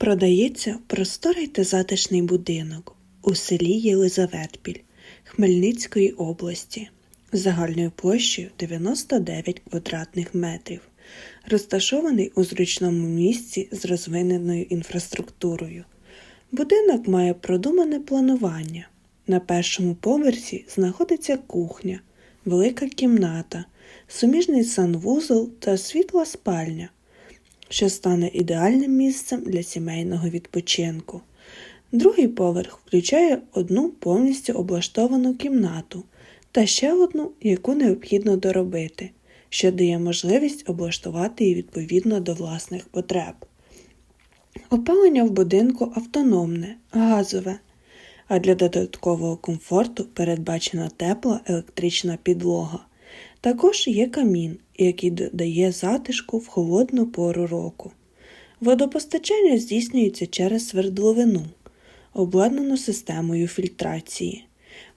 Продається просторий та затишний будинок у селі Єлизаветпіль Хмельницької області загальною площею 99 квадратних метрів, розташований у зручному місці з розвиненою інфраструктурою. Будинок має продумане планування. На першому поверсі знаходиться кухня, велика кімната, суміжний санвузол та світла спальня що стане ідеальним місцем для сімейного відпочинку. Другий поверх включає одну повністю облаштовану кімнату та ще одну, яку необхідно доробити, що дає можливість облаштувати її відповідно до власних потреб. Опалення в будинку автономне, газове, а для додаткового комфорту передбачена тепла електрична підлога. Також є камін, який додає затишку в холодну пору року. Водопостачання здійснюється через свердловину, обладнану системою фільтрації.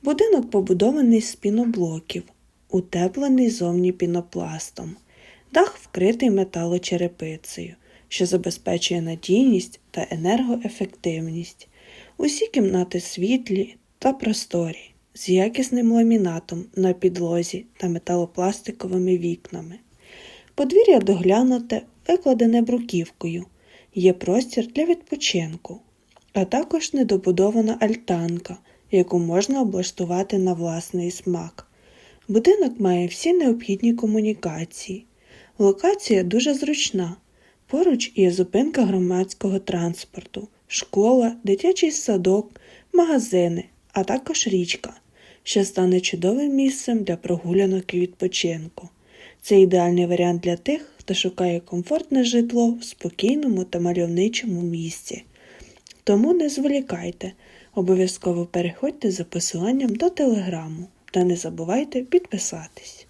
Будинок побудований з піноблоків, утеплений зовні пінопластом, дах вкритий металочерепицею, що забезпечує надійність та енергоефективність. Усі кімнати світлі та просторі з якісним ламінатом на підлозі та металопластиковими вікнами. Подвір'я доглянуте, викладене бруківкою, є простір для відпочинку, а також недобудована альтанка, яку можна облаштувати на власний смак. Будинок має всі необхідні комунікації. Локація дуже зручна. Поруч є зупинка громадського транспорту, школа, дитячий садок, магазини, а також річка, що стане чудовим місцем для прогулянок і відпочинку. Це ідеальний варіант для тих, хто шукає комфортне житло в спокійному та мальовничому місці. Тому не зволікайте, обов'язково переходьте за посиланням до телеграму та не забувайте підписатись.